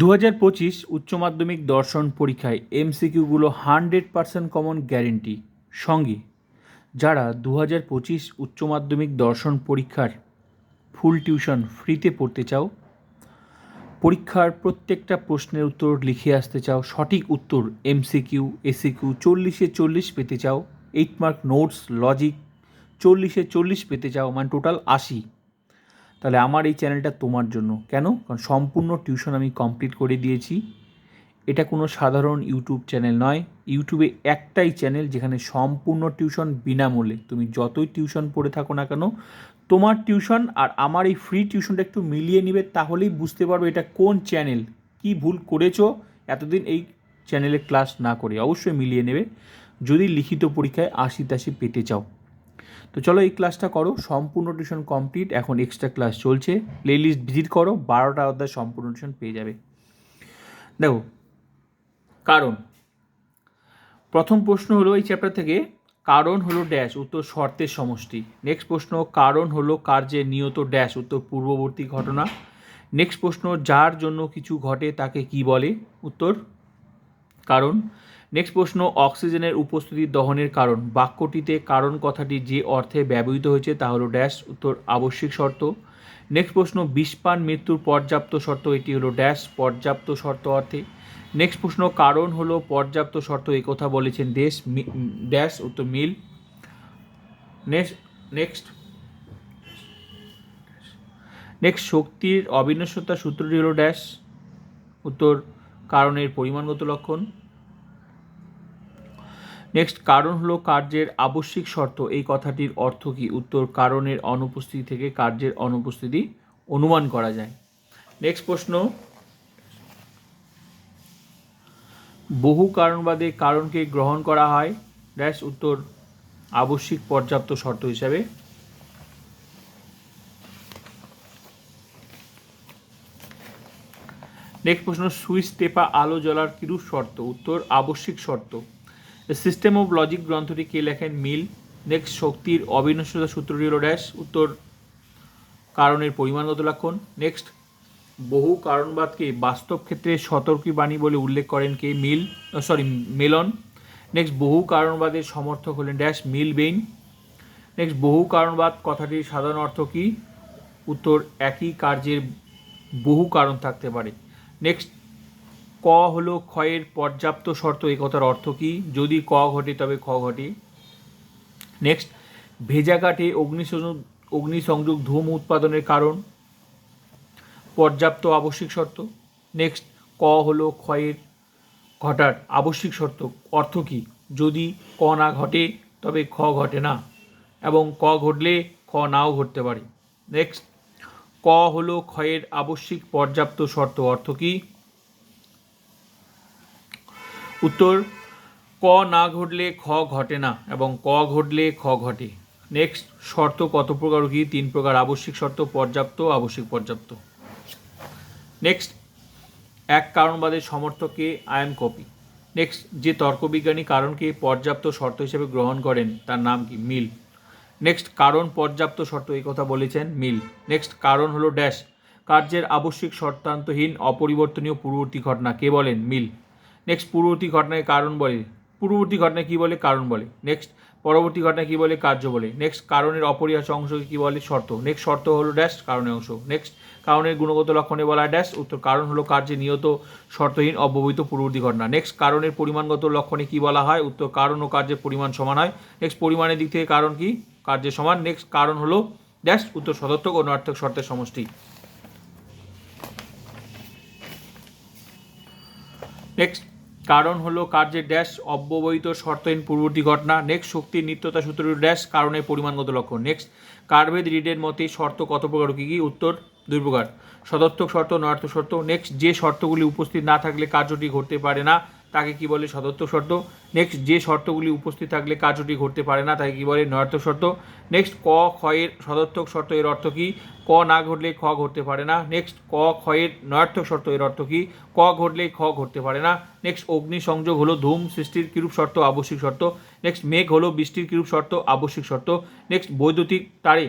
দু হাজার পঁচিশ উচ্চ মাধ্যমিক দর্শন পরীক্ষায় এমসিকিউগুলো হান্ড্রেড পার্সেন্ট কমন গ্যারেন্টি, সঙ্গে, যারা দু হাজার পঁচিশ উচ্চ মাধ্যমিক দর্শন পরীক্ষার ফুল টিউশন ফ্রিতে পড়তে চাও, পরীক্ষার প্রত্যেকটা প্রশ্নের উত্তর লিখে আসতে চাও, সঠিক উত্তর এমসিকিউ, এসিকিউ চল্লিশে চল্লিশ পেতে চাও এইট মার্ক নোটস লজিক চল্লিশে চল্লিশ পেতে চাও মানে টোটাল আশি। তাহলে আমার এই চ্যানেলটা তোমার জন্য। কেন? কারণ সম্পূর্ণ টিউশন আমি কমপ্লিট করে দিয়েছি। এটা কোনো সাধারণ ইউটিউব চ্যানেল নয়। ইউটিউবে একটাই চ্যানেল যেখানে সম্পূর্ণ টিউশন বিনামূল্যে। তুমি যতই টিউশন পড়ে থাকো না কেন, তোমার টিউশন আর আমার এই ফ্রি টিউশনটা একটু মিলিয়ে নিবে, তাহলেই বুঝতে পারবে এটা কোন চ্যানেল কি ভুল করেছ? এতদিন এই চ্যানেলে ক্লাস না করে অবশ্যই মিলিয়ে নেবে। যদি লিখিত পরীক্ষায় আশি তাশি পেতে চাও। তো চলো এই ক্লাসটা করো, সম্পূর্ণ টিউশন কমপ্লিট এখন এক্সট্রা ক্লাস চলছে প্লেলিস্ট ভিজিট করো, বারোটা অধ্যায় সম্পূর্ণ টিউশন পেয়ে যাবে। দেখো, কারণ, প্রথম প্রশ্ন হলো এই চ্যাপ্টার থেকে, কারণ হলো ড্যাশ উত্তর শর্তের সমষ্টি। নেক্সট প্রশ্ন, কারণ হলো কার্যের নিয়ত ড্যাশ উত্তর পূর্ববর্তী ঘটনা। নেক্সট প্রশ্ন, যার জন্য কিছু ঘটে তাকে কি বলে? উত্তর, কারণ। নেক্সট প্রশ্ন, অক্সিজেনের উপস্থিতি দহনের কারণ। বাক্যটিতে কারণ কথাটি যে অর্থে ব্যবহৃত হয়েছে তা হলো ড্যাশ, উত্তর আবশ্যিক শর্ত। নেক্সট প্রশ্ন, বিষপান মৃত্যুর পর্যাপ্ত শর্ত, এটি হলো ড্যাশ, পর্যাপ্ত শর্ত অর্থে। নেক্সট প্রশ্ন, কারণ হলো পর্যাপ্ত শর্ত, এই কথা বলেছেন দেশ ড্যাশ, উত্তর মিল। Next next. নেক্সট শক্তির অবিনশ্বতা সূত্রটি হলো ড্যাশ, উত্তর কারণের পরিমাণগত লক্ষণ। নেক্সট কারণ হলো কার্যের আবশ্যিক শর্ত। এই কথাটির অর্থ কী? উত্তর, কারণের অনুপস্থিতি থেকে কার্যের অনুপস্থিতি অনুমান করা যায়। নেক্সট প্রশ্ন। বহু কারণবাদে কারণকে গ্রহণ করা হয়। ড্যাশ উত্তর, আবশ্যিক পর্যাপ্ত শর্ত হিসাবে। নেক্সট প্রশ্ন, সুইচ টেপা আলো জ্বলার কিরূপ শর্ত? উত্তর, আবশ্যিক শর্ত। সিস্টেম অফ লজিক গ্রন্থটি কে লেখেন? মিল। নেক্সট শক্তির অবিনশ্বতা সূত্রটি হল ড্যাশ উত্তর কারণের পরিমাণগত লক্ষণ। নেক্সট বহু কারণবাদকে বাস্তব ক্ষেত্রে সতর্কী বাণী বলে উল্লেখ করেন কে? মিল সরি মেলন। নেক্সট বহু কারণবাদের সমর্থক হলেন ড্যাশ মিল বেইন। নেক্সট বহু কারণবাদ, কথাটির সাধারণ অর্থ কী? উত্তর, একই কার্যের বহু কারণ থাকতে পারে। নেক্সট ক হলো ক্ষয়ের পর্যাপ্ত শর্ত এই কথার অর্থ কী? যদি ক ঘটে, তবে খ ঘটে। নেক্সট ভেজা কাঠে অগ্নিসংযোগ অগ্নিসংযোগ ধূম উৎপাদনের কারণ, পর্যাপ্ত আবশ্যিক শর্ত। নেক্সট ক হলো ক্ষয়ের ঘটার আবশ্যিক শর্ত, অর্থ কী? যদি ক না ঘটে, তবে খ ঘটে না, এবং ক ঘটলে খ নাও ঘটতে পারে। নেক্সট ক হলো ক্ষয়ের আবশ্যিক পর্যাপ্ত শর্ত, অর্থ কী? উত্তর, ক না ঘটলে খ ঘটে না এবং ক ঘটলে খ ঘটে। নেক্সট শর্ত কত প্রকার কি? তিন প্রকার, আবশ্যিক শর্ত, পর্যাপ্ত, আবশ্যিক পর্যাপ্ত। নেক্সট এক কারণবাদের সমর্থককে আয়ন কপি। নেক্সট যে তর্কবিজ্ঞানী কারণকে পর্যাপ্ত শর্ত হিসেবে গ্রহণ করেন, তার নাম কি? মিল। নেক্সট কারণ পর্যাপ্ত শর্ত, এই কথা বলেছেন মিল। নেক্সট কারণ হলো ড্যাশ কার্যের আবশ্যিক শর্তান্তহীন, অপরিবর্তনীয় পূর্ববর্তী ঘটনা। কে বলেন? মিল। নেক্সট পূর্ববর্তী ঘটনায় কারণ বলে। পূর্ববর্তী ঘটনায় কী বলে? কারণ বলে। নেক্সট পরবর্তী ঘটনায় কী বলে? কার্য বলে। নেক্সট কারণের অপরিহার্য অংশকে কী বলে? শর্ত। নেক্সট শর্ত হলো ড্যাশ কারণের অংশ। নেক্সট কারণের গুণগত লক্ষণে বলা ড্যাশ উত্তর কারণ হলো কার্যে নিয়ত, শর্তহীন, অব্যবহিত পূর্ববর্তী ঘটনা। নেক্সট কারণের পরিমাণগত লক্ষণে কী বলা হয়? উত্তর, কারণ ও কার্যের পরিমাণ সমান হয়। নেক্সট পরিমাণের দিক থেকে কারণ কি? কার্যের সমান। নেক্সট কারণ হলো ড্যাশ উত্তর সদর্থক ও শর্তের সমষ্টি। নেক্সট কারণ হলো কার্যের ড্যাশ, অব্যবহিত শর্তহীন পূর্ববর্তী ঘটনা। নেক্সট শক্তির নিত্যতা সূত্র ড্যাশ কারণের পরিমাণগত লক্ষণ। নেক্সট কার্ভেদ রিডের মতে শর্ত কত প্রকার কী কী? উত্তর, দুই প্রকার। সদর্থক শর্ত নয়ার্থ শর্ত। নেক্সট যে শর্তগুলি উপস্থিত না থাকলে কার্যটি ঘটতে পারে না। তাকে কি বলে সদর্থক শর্ত? নেক্সট যে শর্তগুলি উপস্থিত থাকলে কার্যটি ঘটতে পারে না, তাকে কি বলে নয়ার্থক শর্ত? নেক্সট ক ক্ষয়ের সদর্থক শর্ত এর অর্থ কী? ক না ঘটলে খ ঘটতে পারে না। নেক্সট ক ক্ষয়ের নয়ার্থক শর্ত এর অর্থ কী? ক ঘটলে খ ঘটতে পারে না। নেক্সট অগ্নি সংযোগ হলো ধূম, সৃষ্টির কিরূপ শর্ত, আবশ্যিক শর্ত। নেক্সট মেঘ হলো বৃষ্টির কিরূপ শর্ত, আবশ্যিক শর্ত। নেক্সট বৈদ্যুতিক তারে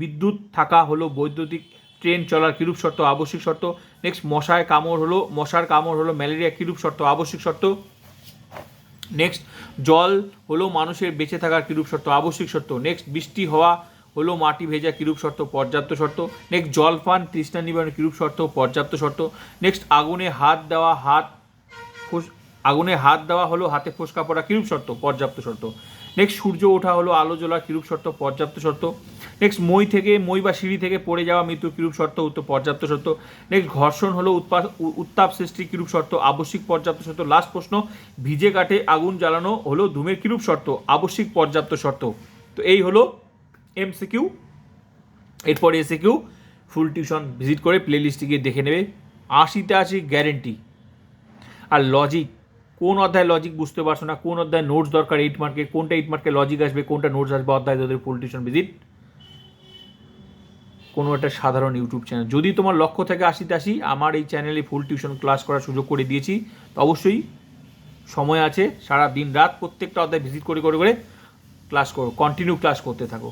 বিদ্যুৎ থাকা হলো বৈদ্যুতিক ট্রেন চলার কিরূপ শর্ত, আবশ্যিক শর্ত? নেক্সট মশায় কামড় হলো, মশার কামড় হলো ম্যালেরিয়া, কিরূপ শর্ত, আবশ্যিক শর্ত? নেক্সট জল হলো মানুষের বেঁচে থাকার কিরূপ শর্ত, আবশ্যিক শর্ত? নেক্সট বৃষ্টি হওয়া হলো মাটি ভেজা কিরূপ শর্ত, পর্যাপ্ত শর্ত? নেক্সট জল পান, তৃষ্ণা নিবারণ কিরূপ শর্ত, পর্যাপ্ত শর্ত? নেক্সট আগুনে হাত দেওয়া, হাত আগুনে হাত দেওয়া হলো, হাতে ফোসকা পড়া কিরূপ শর্ত, পর্যাপ্ত শর্ত? নেক্সট সূর্য ওঠা হলো আলো জ্বলা, কিরূপ শর্ত? পর্যাপ্ত শর্ত। নেক্সট মই থেকে, মই বা সিঁড়ি থেকে পড়ে যাওয়া মৃত্যু, কিরূপ শর্ত? উত্তর, পর্যাপ্ত শর্ত। নেক্সট ঘর্ষণ হলো উৎপাদ উত্তাপ সৃষ্টি, কিরূপ শর্ত? আবশ্যিক, পর্যাপ্ত শর্ত। লাস্ট প্রশ্ন, ভিজে কাঠে আগুন জ্বালানো হলো ধূমের কিরূপ শর্ত? আবশ্যিক, পর্যাপ্ত শর্ত। তো এই হলো এমসিকিউ এরপরে এসে কিউ ফুল টিউশন ভিজিট করে প্লে লিস্টে গিয়ে দেখে নেবে। আশিতে আশি গ্যারেন্টি আর লজিক কোন অধ্যায় লজিক বুঝতে পারছ না? কোন অধ্যায় নোটস দরকার এইট মার্কে কোনটা এইট মার্কে লজিক আসবে? কোনটা নোটস আসবে? অধ্যায় তোদের ফুল টিউশন ভিজিট কোনো একটা সাধারণ ইউটিউব চ্যানেল যদি তোমার লক্ষ্য থেকে আশিতে আসি আমার এই চ্যানেলে ফুল টিউশন ক্লাস করার সুযোগ করে দিয়েছি। তো অবশ্যই সময় আছে, সারা দিন রাত প্রত্যেকটা অধ্যায় ভিজিট করে করে করে ক্লাস করো। কন্টিনিউ ক্লাস করতে থাকো।